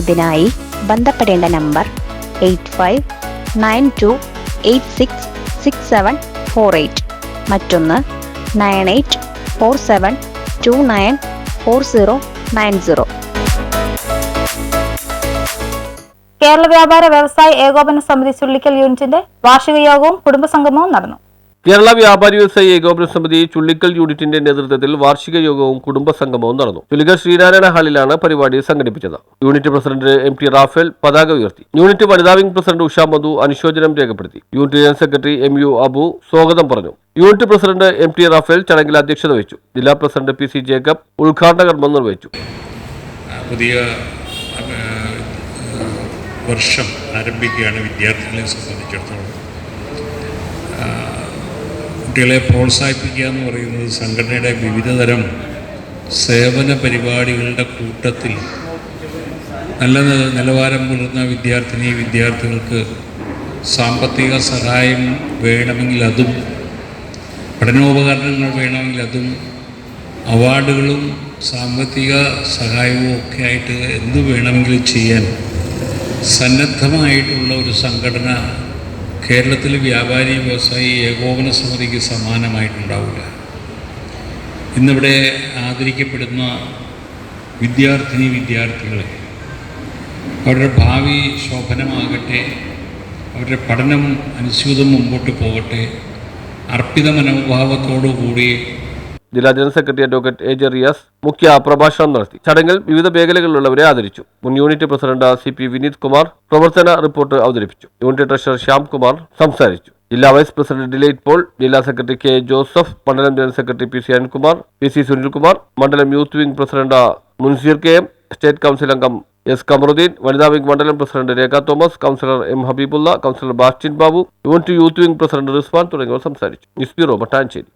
ഇതിനായി ബന്ധപ്പെടേണ്ട number eight five nine two eight six six seven four eight. മറ്റൊന്ന് nine eight four seven two nine four zero nine zero. Kerala വ്യാപാര വ്യവസായ ഏകോപന സമിതി ചുള്ളിക്കൽ യൂണിറ്റിന്റെ വാർഷിക യോഗവും കുടുംബസംഗമവും നടന്നു. കേരള വ്യാപാരി വ്യവസായി ഏകോപന സമിതി ചുള്ളിക്കൽ യൂണിറ്റിന്റെ നേതൃത്വത്തിൽ വാർഷിക യോഗവും കുടുംബ സംഗമവും നടന്നു. ചുള്ളിക്കൽ ശ്രീനാരായണ ഹാളിലാണ് പരിപാടി സംഘടിപ്പിച്ചത്. Unit president M T Raphael പതാക ഉയർത്തി. യൂണിറ്റ് വനിതാ വിംഗ് പ്രസിഡന്റ് ഉഷാ മധു അനുശോചനം രേഖപ്പെടുത്തി. Unit general secretary M U Abu സ്വാഗതം പറഞ്ഞു. Unit president M T Raphael ചടങ്ങിൽ അധ്യക്ഷത വഹിച്ചു. ജില്ലാ പ്രസിഡന്റ് പി സി ജേക്കബ് ഉദ്ഘാടന കർമ്മം നിർവഹിച്ചു. പുതിയ വർഷം ആരംഭിക്കുകയാണ് വിദ്യാർത്ഥികളെ സംബന്ധിച്ചിടത്തോളം. കുട്ടികളെ പ്രോത്സാഹിപ്പിക്കുക എന്ന് പറയുന്നത് സംഘടനയുടെ വിവിധതരം സേവന പരിപാടികളുടെ കൂട്ടത്തിൽ നല്ല നിലവാരം പുലർന്ന വിദ്യാർത്ഥിനി വിദ്യാർത്ഥികൾക്ക് സാമ്പത്തിക സഹായം വേണമെങ്കിൽ അതും പഠനോപകരണങ്ങൾ വേണമെങ്കിൽ അതും അവാർഡുകളും സാമ്പത്തിക സഹായവും ഒക്കെ ആയിട്ട് എന്ത് വേണമെങ്കിലും ചെയ്യാൻ സന്നദ്ധമായിട്ടുള്ള ഒരു സംഘടന കേരളത്തിലെ വ്യാപാരി വ്യവസായി ഏകോപന സമിതിക്ക് സമാനമായിട്ടുണ്ടാവില്ല ഇന്നിവിടെ ആദരിക്കപ്പെടുന്ന വിദ്യാർത്ഥിനി വിദ്യാർത്ഥികളെ അവരുടെ ഭാവി ശോഭനമാകട്ടെ അവരുടെ പഠനം അനുസ്യൂതം മുമ്പോട്ട് പോകട്ടെ അർപ്പിത മനോഭാവത്തോടു കൂടി ജില്ലാ general secretary advocate A J Riyas മുഖ്യ പ്രഭാഷണം നടത്തി. ചടങ്ങിൽ വിവിധ മേഖലകളിലുള്ളവരെ ആദരിച്ചു. മുൻ unit president C P Vineeth Kumar പ്രവർത്തന റിപ്പോർട്ട് അവതരിപ്പിച്ചു. യൂണിറ്റ് ട്രഷറർ ശ്യാം കുമാർ സംസാരിച്ചു. ജില്ലാ വൈസ് പ്രസിഡന്റ് ഡിലൈറ്റ് പോൾ ജില്ലാ സെക്രട്ടറി കെ ജോസഫ് മണ്ഡലം general secretary P C Anilkumar P C Sunilkumar മണ്ഡലം youth wing president Munseer K M state council അംഗം S Kamaruddin വനിതാ wing മണ്ഡലം president Rekha Thomas councillor M Habibullah councillor Bastin Babu unit youth wing president Rizwan തുടങ്ങിയവർ സംസാരിച്ചു. News bureau Mattancherry